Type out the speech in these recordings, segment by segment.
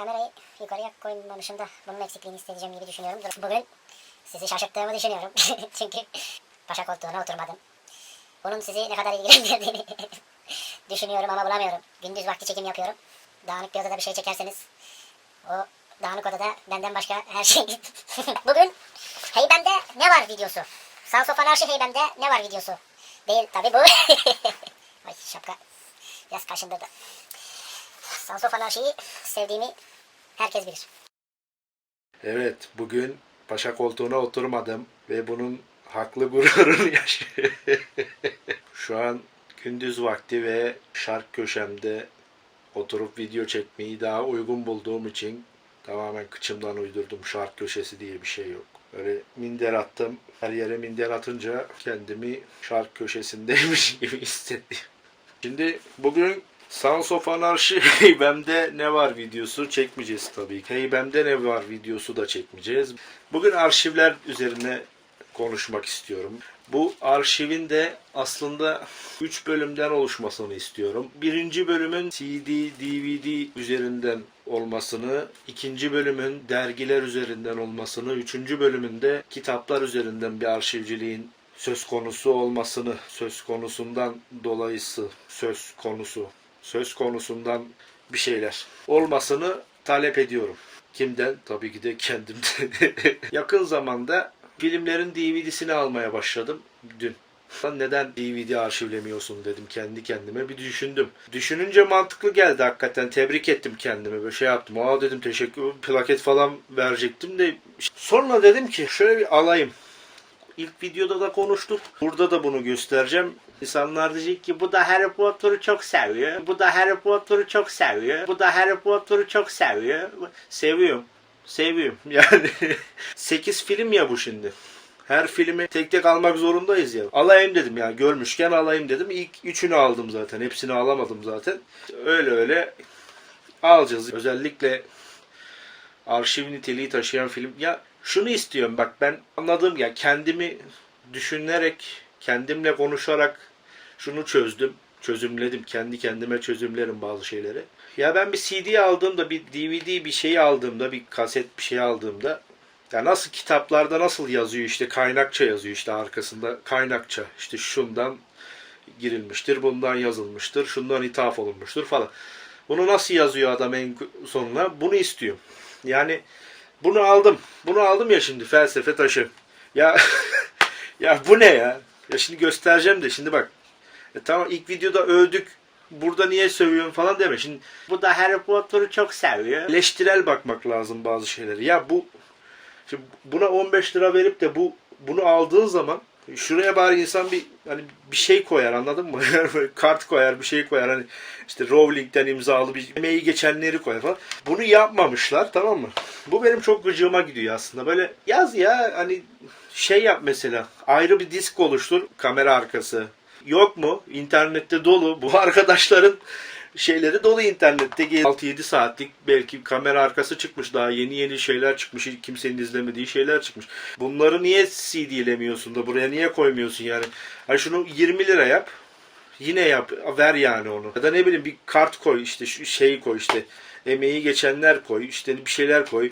Kamerayı yukarıya koymamışım da bunun eksikliğini hissedeceğim gibi düşünüyorum. Bugün sizi şaşırttığımı düşünüyorum. Çünkü paşa koltuğuna oturmadım. Bunun sizi ne kadar ilgilendirdiğini düşünüyorum ama bulamıyorum. Gündüz vakti çekim yapıyorum. Dağınık bir odada bir şey çekerseniz o dağınık odada benden başka her şey. Bugün Heybem'de ne var videosu? Sansof Anarşi Heybem'de ne var videosu? Değil tabi bu. Ay şapka biraz kaşındırdı. Sansof Anarşi'yi sevdiğimi herkes bilir. Evet, bugün paşa koltuğuna oturmadım ve bunun haklı gururunu yaşıyorum. Şu an gündüz vakti ve şark köşemde oturup video çekmeyi daha uygun bulduğum için tamamen kıçımdan uydurdum. Şark köşesi diye bir şey yok. Böyle minder attım. Her yere minder atınca kendimi şark köşesindeymiş gibi hissettim. Şimdi bugün Sons of Anarchy Heybem'de ne var videosu çekmeyeceğiz tabii ki. Heybem'de ne var videosu da çekmeyeceğiz. Bugün arşivler üzerine konuşmak istiyorum. Bu arşivin de aslında 3 bölümden oluşmasını istiyorum. Birinci bölümün CD, DVD üzerinden olmasını, ikinci bölümün dergiler üzerinden olmasını, üçüncü bölümünde kitaplar üzerinden bir arşivciliğin söz konusu olmasını, söz konusundan dolayısı söz konusu, söz konusundan bir şeyler olmasını talep ediyorum. Kimden? Tabii ki de kendimden. Yakın zamanda filmlerin DVD'sini almaya başladım dün. Lan Neden DVD arşivlemiyorsun dedim kendi kendime bir düşündüm. Düşününce mantıklı geldi hakikaten. Tebrik ettim kendimi. Böyle şey yaptım. Aa dedim teşekkür plaket falan verecektim de. Sonra dedim ki şöyle bir alayım. İlk videoda da konuştuk. Burada da bunu göstereceğim. İnsanlar diyecek ki bu da Harry Potter'ı çok seviyor. Bu da Harry Potter'ı çok seviyor. Bu da Harry Potter'ı çok seviyor. Seviyorum. Seviyorum. Yani 8 film ya bu şimdi. Her filmi tek tek almak zorundayız ya. Alayım dedim ya. Görmüşken alayım dedim. İlk üçünü aldım zaten. Hepsini alamadım zaten. Öyle öyle alacağız. Özellikle arşiv niteliği taşıyan film. Ya şunu istiyorum bak ben anladığım ya kendimi düşünerek, kendimle konuşarak şunu çözdüm. Çözümledim. Kendi kendime çözümlerim bazı şeyleri. Ya ben bir CD aldığımda, bir DVD bir şey aldığımda, bir kaset bir şey aldığımda ya nasıl kitaplarda nasıl yazıyor işte kaynakça yazıyor işte arkasında kaynakça işte şundan girilmiştir, bundan yazılmıştır, şundan ithaf olunmuştur falan. Bunu nasıl yazıyor adam en sonuna? Bunu istiyorum. Yani bunu aldım. Bunu aldım ya şimdi felsefe taşı. Ya ya bu ne ya? Ya şimdi göstereceğim de şimdi bak. E tamam ilk videoda övdük. Burada niye sövüyorsun falan deme. Şimdi bu da Harry Potter'ı çok seviyor. Eleştirel bakmak lazım bazı şeyleri. Ya bu şimdi buna 15 lira verip de bu bunu aldığın zaman şuraya bari insan bir hani bir şey koyar anladın mı? Kart koyar bir şey koyar hani işte Rowling'den imzalı bir emeği geçenleri koyar falan. Bunu yapmamışlar tamam mı? Bu benim çok gıcığıma gidiyor aslında. Böyle yaz ya hani şey yap mesela ayrı bir disk oluştur kamera arkası. Yok mu? İnternette dolu. Bu arkadaşların şeyleri dolu internette 6-7 saatlik belki kamera arkası çıkmış daha yeni yeni şeyler çıkmış kimsenin izlemediği şeyler çıkmış. Bunları niye CD'lemiyorsun da buraya niye koymuyorsun yani? Hani şunu 20 lira yap. Yine yap. Ver yani onu. Ya da ne bileyim bir kart koy işte şu şeyi koy işte. Emeği geçenler koy. işte bir şeyler koy.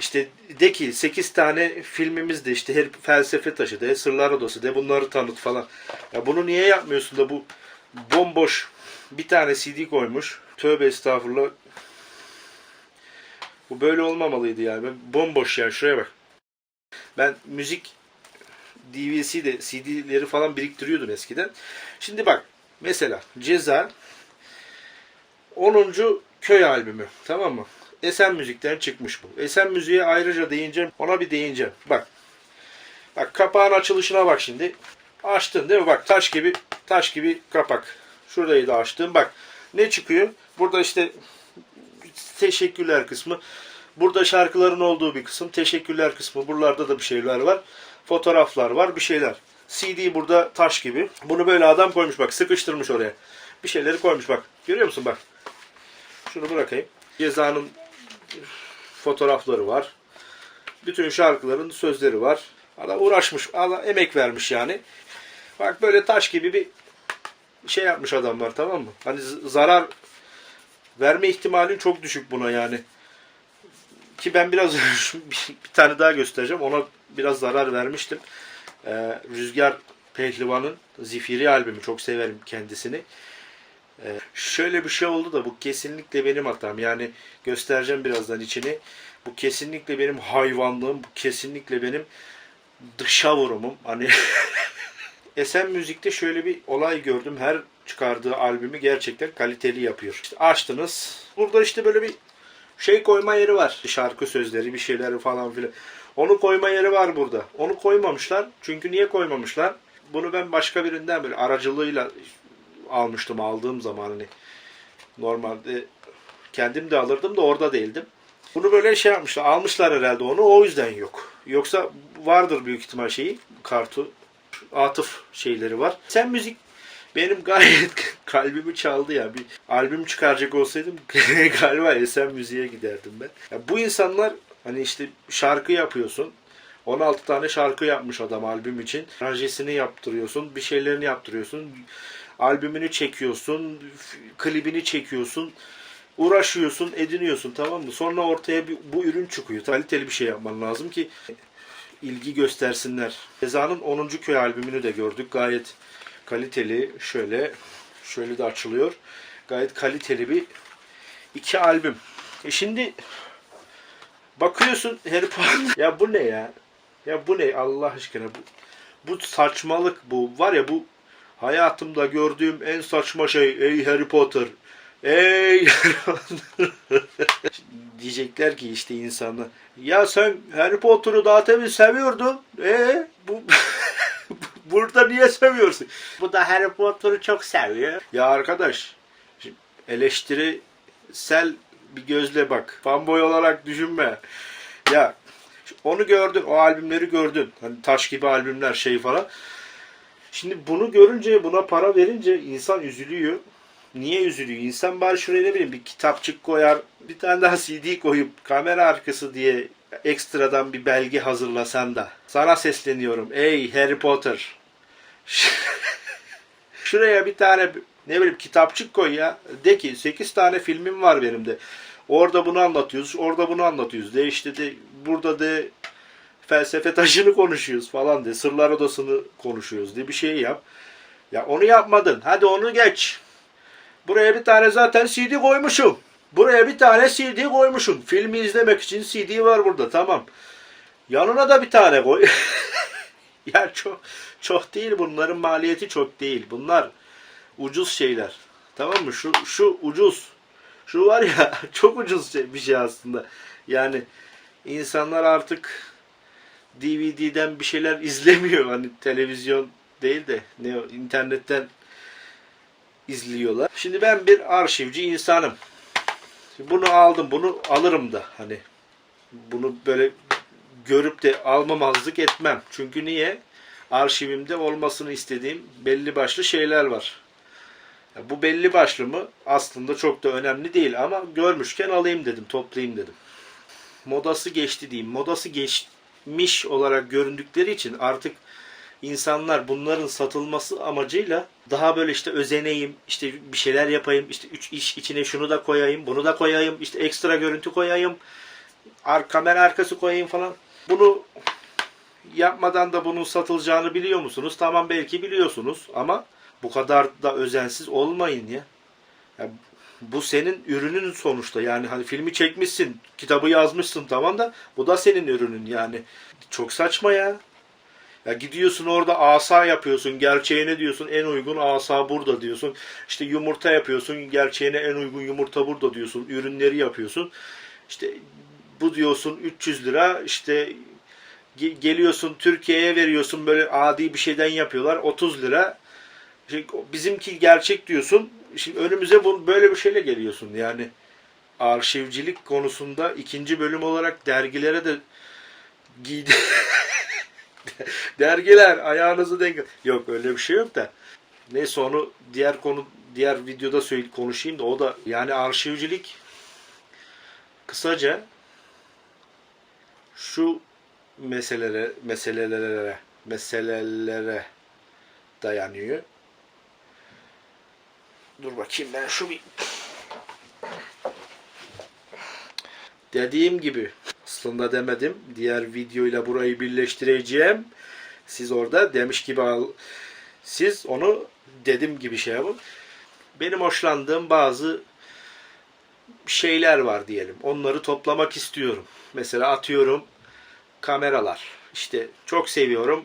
İşte de ki 8 tane filmimiz de işte her felsefe taşı de, sırlar odası de bunları tanıt falan. Ya bunu niye yapmıyorsun da bu bomboş bir tane CD koymuş. Tövbe estağfurullah. Bu böyle olmamalıydı yani. Ben bomboş yani şuraya bak. Ben müzik DVC de CD'leri falan biriktiriyordum eskiden. Şimdi bak mesela Ceza 10. köy albümü tamam mı? Esen Müzik'ten çıkmış bu. Esen Müziğe ayrıca değineceğim. Ona bir değineceğim. Bak. Bak kapağın açılışına bak şimdi. Açtın değil mi? Bak taş gibi taş gibi kapak. Şurayı da açtım. Bak ne çıkıyor? Burada işte teşekkürler kısmı. Burada şarkıların olduğu bir kısım. Teşekkürler kısmı. Buralarda da bir şeyler var. Fotoğraflar var. Bir şeyler. CD burada taş gibi. Bunu böyle adam koymuş bak. Sıkıştırmış oraya. Bir şeyleri koymuş bak. Görüyor musun bak. Şunu bırakayım. Cezanın fotoğrafları var. Bütün şarkıların sözleri var. Adam uğraşmış. Adam emek vermiş yani. Bak böyle taş gibi bir şey yapmış adamlar tamam mı? Hani zarar verme ihtimalin çok düşük buna yani. Ki ben biraz bir bir tane daha göstereceğim. Ona biraz zarar vermiştim. Ee, Rüzgar Pehlivan'ın Zifiri albümü. Çok severim kendisini. Ee, şöyle bir şey oldu da bu kesinlikle benim hatam. Yani göstereceğim birazdan içini. Bu kesinlikle benim hayvanlığım. Bu kesinlikle benim dışa vurumum. Hani Esen Müzik'te şöyle bir olay gördüm. Her çıkardığı albümü gerçekten kaliteli yapıyor. İşte açtınız. Burada işte böyle bir şey koyma yeri var. Şarkı sözleri, bir şeyleri falan filan. Onu koyma yeri var burada. Onu koymamışlar. Çünkü niye koymamışlar? Bunu ben başka birinden böyle aracılığıyla almıştım aldığım zaman hani normalde kendim de alırdım da orada değildim. Bunu böyle şey yapmışlar. Almışlar herhalde onu. O yüzden yok. Yoksa vardır büyük ihtimal şeyi. Kartu atıf şeyleri var. Sen müzik benim gayet kalbimi çaldı ya. Bir albüm çıkaracak olsaydım galiba Esen Müziğe giderdim ben. Ya bu insanlar hani işte şarkı yapıyorsun. 16 tane şarkı yapmış adam albüm için. Aranjesini yaptırıyorsun, bir şeylerini yaptırıyorsun. Albümünü çekiyorsun, klibini çekiyorsun. Uğraşıyorsun, ediniyorsun tamam mı? Sonra ortaya bir, bu ürün çıkıyor. Kaliteli bir şey yapman lazım ki ilgi göstersinler. Eza'nın 10. köy albümünü de gördük. Gayet kaliteli. Şöyle şöyle de açılıyor. Gayet kaliteli bir iki albüm. E şimdi bakıyorsun Harry Potter. ya bu ne ya? Ya bu ne Allah aşkına bu bu saçmalık bu. Var ya bu hayatımda gördüğüm en saçma şey. Ey Harry Potter. Ey. Diyecekler ki işte insanlar. Ya sen Harry Potter'ı daha temin seviyordun. E bu burada niye seviyorsun? Bu da Harry Potter'ı çok seviyor. Ya arkadaş eleştirisel bir gözle bak. Fanboy olarak düşünme. Ya onu gördün, o albümleri gördün. Hani taş gibi albümler şey falan. Şimdi bunu görünce, buna para verince insan üzülüyor. Niye üzülüyor? İnsan bari şuraya ne bileyim bir kitapçık koyar, bir tane daha CD koyup kamera arkası diye ekstradan bir belge hazırlasan da. Sana sesleniyorum. Ey Harry Potter. Şuraya bir tane ne bileyim kitapçık koy ya. De ki 8 tane filmim var benim de. Orada bunu anlatıyoruz, orada bunu anlatıyoruz. De işte de burada de felsefe taşını konuşuyoruz falan de. Sırlar odasını konuşuyoruz de bir şey yap. Ya onu yapmadın. Hadi onu geç. Buraya bir tane zaten CD koymuşum. Buraya bir tane CD koymuşum. Filmi izlemek için CD var burada. Tamam. Yanına da bir tane koy. ya çok çok değil bunların maliyeti çok değil. Bunlar ucuz şeyler. Tamam mı? Şu şu ucuz. Şu var ya çok ucuz şey- bir şey aslında. Yani insanlar artık DVD'den bir şeyler izlemiyor. Hani televizyon değil de ne internetten izliyorlar. Şimdi ben bir arşivci insanım. Şimdi bunu aldım, bunu alırım da hani bunu böyle görüp de almamazlık etmem. Çünkü niye? Arşivimde olmasını istediğim belli başlı şeyler var. Bu belli başlı mı? Aslında çok da önemli değil ama görmüşken alayım dedim, toplayayım dedim. Modası geçti diyeyim. Modası geçmiş olarak göründükleri için artık insanlar bunların satılması amacıyla daha böyle işte özeneyim, işte bir şeyler yapayım, işte üç iş içine şunu da koyayım, bunu da koyayım, işte ekstra görüntü koyayım, ar kamera arkası koyayım falan. Bunu yapmadan da bunun satılacağını biliyor musunuz? Tamam belki biliyorsunuz ama bu kadar da özensiz olmayın ya. ya bu senin ürünün sonuçta yani hani filmi çekmişsin, kitabı yazmışsın tamam da bu da senin ürünün yani. Çok saçma ya. Ya gidiyorsun orada asa yapıyorsun. Gerçeğine diyorsun en uygun asa burada diyorsun. İşte yumurta yapıyorsun. Gerçeğine en uygun yumurta burada diyorsun. Ürünleri yapıyorsun. İşte bu diyorsun 300 lira. İşte ge- geliyorsun Türkiye'ye veriyorsun böyle adi bir şeyden yapıyorlar 30 lira. Şimdi bizimki gerçek diyorsun. Şimdi önümüze bu, böyle bir şeyle geliyorsun. Yani arşivcilik konusunda ikinci bölüm olarak dergilere de giydi. Dergiler ayağınızı denk. Yok öyle bir şey yok da. Neyse onu diğer konu diğer videoda konuşayım da o da yani arşivcilik kısaca şu meselelere meselelere meselelere dayanıyor. Dur bakayım ben şu bir dediğim gibi aslında demedim. Diğer videoyla burayı birleştireceğim. Siz orada demiş gibi al. Siz onu dedim gibi şey yapın. Benim hoşlandığım bazı şeyler var diyelim. Onları toplamak istiyorum. Mesela atıyorum kameralar. İşte çok seviyorum.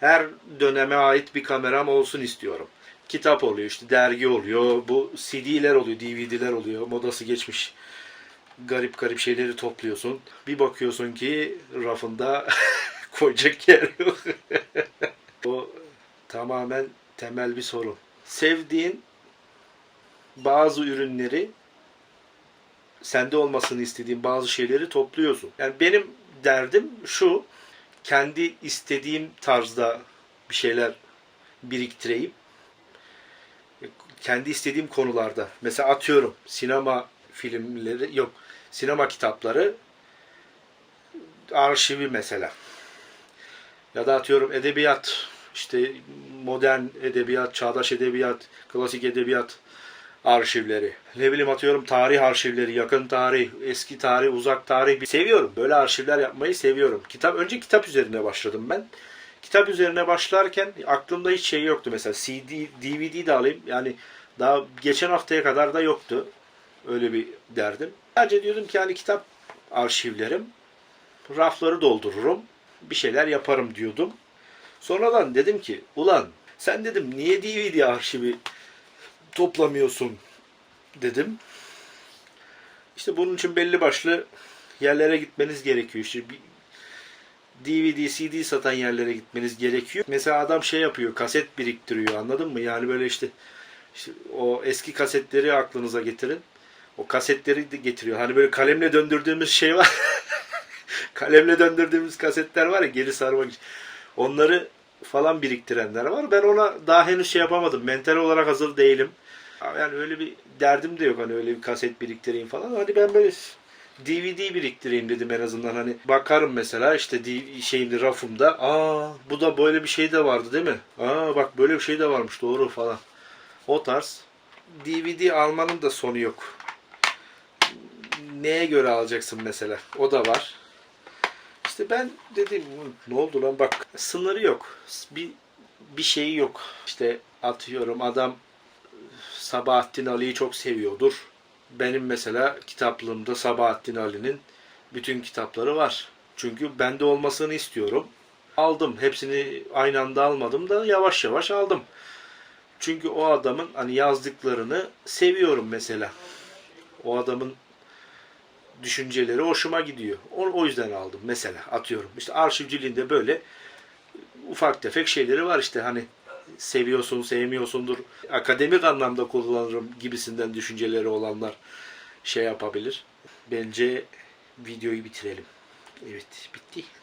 Her döneme ait bir kameram olsun istiyorum. Kitap oluyor, işte dergi oluyor, bu CD'ler oluyor, DVD'ler oluyor. Modası geçmiş garip garip şeyleri topluyorsun. Bir bakıyorsun ki rafında koyacak yer yok. o tamamen temel bir sorun. Sevdiğin bazı ürünleri sende olmasını istediğin bazı şeyleri topluyorsun. Yani benim derdim şu kendi istediğim tarzda bir şeyler biriktireyim. Kendi istediğim konularda. Mesela atıyorum sinema filmleri yok sinema kitapları arşivi mesela. Ya da atıyorum edebiyat işte modern edebiyat, çağdaş edebiyat, klasik edebiyat arşivleri. Ne bileyim atıyorum tarih arşivleri, yakın tarih, eski tarih, uzak tarih. Seviyorum. Böyle arşivler yapmayı seviyorum. Kitap önce kitap üzerine başladım ben. Kitap üzerine başlarken aklımda hiç şey yoktu. Mesela CD, DVD de alayım. Yani daha geçen haftaya kadar da yoktu. Öyle bir derdim. Sadece diyordum ki hani kitap arşivlerim, rafları doldururum, bir şeyler yaparım diyordum. Sonradan dedim ki ulan sen dedim niye DVD arşivi toplamıyorsun dedim. İşte bunun için belli başlı yerlere gitmeniz gerekiyor. İşte bir DVD, CD satan yerlere gitmeniz gerekiyor. Mesela adam şey yapıyor, kaset biriktiriyor anladın mı? Yani böyle işte, işte o eski kasetleri aklınıza getirin. O kasetleri de getiriyor. Hani böyle kalemle döndürdüğümüz şey var. kalemle döndürdüğümüz kasetler var ya geri sarmak için. Onları falan biriktirenler var. Ben ona daha henüz şey yapamadım. Mental olarak hazır değilim. Yani öyle bir derdim de yok hani öyle bir kaset biriktireyim falan. Hani ben böyle DVD biriktireyim dedim en azından hani bakarım mesela işte şeyimde rafımda aa bu da böyle bir şey de vardı değil mi? Aa bak böyle bir şey de varmış doğru falan. O tarz DVD almanın da sonu yok. Neye göre alacaksın mesela? O da var. İşte ben dedim ne oldu lan bak sınırı yok. Bir bir şeyi yok. İşte atıyorum adam Sabahattin Ali'yi çok seviyordur. Benim mesela kitaplığımda Sabahattin Ali'nin bütün kitapları var. Çünkü bende olmasını istiyorum. Aldım. Hepsini aynı anda almadım da yavaş yavaş aldım. Çünkü o adamın hani yazdıklarını seviyorum mesela. O adamın düşünceleri hoşuma gidiyor. O, o yüzden aldım mesela atıyorum. İşte arşivciliğinde böyle ufak tefek şeyleri var işte hani seviyorsun, sevmiyorsundur. Akademik anlamda kullanırım gibisinden düşünceleri olanlar şey yapabilir. Bence videoyu bitirelim. Evet, bitti.